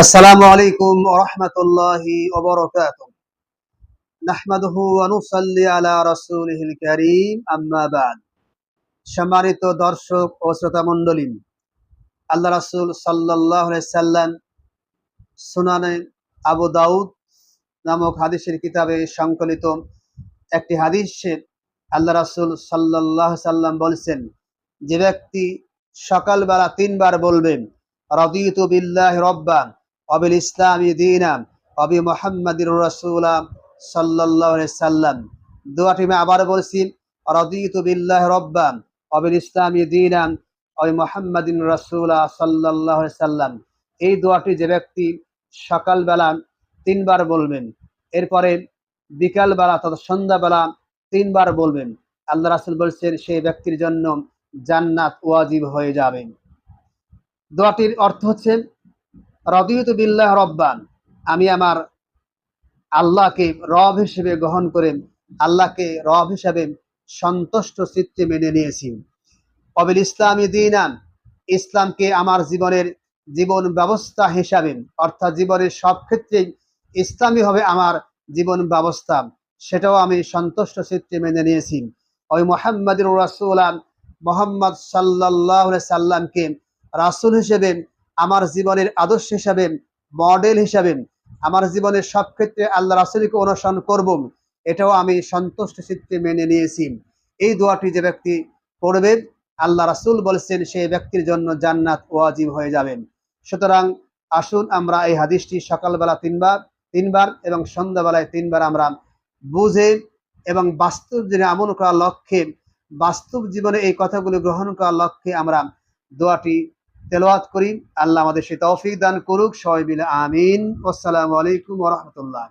আসসালামু আলাইকুম রহমতুল্লাহি নাহমাদুহু অনুসাল্লি আলা রাসূলিহিল কারীম, আম্মা বাদ। সম্মানিত দর্শক ও শ্রোতা মণ্ডলী আল্লাহ রাসূল সাল্লাল্লাহু আলাইহি সাল্লাম সুনানে আবু দাউদ নামক হাদিসের কিতাবে সংকলিত একটি হাদিসে আল্লাহ রাসূল সাল্লাল্লাহু সাল্লাম বলেছেন, যে ব্যক্তি সকালবেলা তিনবার বলবেন রদিত বিল্লাহ রব্বান অবিল ইসলামী দিনাম, অবি মোহাম্মদির রসুলাম সাল্লাহ সাল্লাম। দোয়াটি আমি আবার বলছি, রদিতু বিল্লাহ রব্বান, অবিল ইসলামী দিনাম, অবি মোহাম্মদিন রসুলা সাল্লাহ সাল্লাম। এই দোয়াটি যে ব্যক্তি সকালবেলা তিনবার বলবেন, এরপরে বিকালবেলা তথা সন্ধ্যাবেলা তিনবার বলবেন, আল্লাহ রাসুল বলছেন, সেই ব্যক্তির জন্য জান্নাত ওয়াজিব হয়ে যাবেন দোয়াটির অর্থ হচ্ছে রদিয়ত রব্বান, আমি আমার আল্লাহকে রব হিসেবে গ্রহণ করে আল্লাহকে রব হিসেবে সন্তুষ্ট চিত্তে মেনে নিয়েছি। অবিল ইসলামী দিনান, ইসলামকে আমার জীবনের জীবন ব্যবস্থা হিসাবে, অর্থাৎ জীবনের সব ক্ষেত্রেই ইসলামী হবে আমার জীবন ব্যবস্থা, সেটাও আমি সন্তুষ্ট চিত্তে মেনে নিয়েছি। ওই মোহাম্মদুর রাসুলাম মোহাম্মদ সাল্লাহ সাল্লামকে রাসুল হিসেবে আমার জীবনের আদর্শ হিসাবে মডেল হিসাবে আমার জীবনের সব ক্ষেত্রে আল্লাহ রাসুলকে অনুসরণ করব। এটাও আমি সন্তুষ্ট চিত্তে মেনে নিয়েছি। এই দোয়াটি যে ব্যক্তি পড়বে, আল্লাহ রাসুল বলছেন সেই ব্যক্তির জন্য জান্নাত ওয়াজিব হয়ে যাবেন সুতরাং আসুন আমরা এই হাদিসটি সকালবেলা তিনবার তিনবার এবং সন্ধ্যাবেলায় তিনবার আমরা বুঝে এবং বাস্তব জীবনে আমল করার লক্ষ্যে, বাস্তব জীবনে এই কথাগুলো গ্রহণ করার লক্ষ্যে আমরা দোয়াটি তেলাওয়াত করি। আল্লাহ আমাদের সে তৌফিক দান করুক, সবাই মিলে আমিন। আসসালামু আলাইকুম ওয়া রাহমাতুল্লাহ।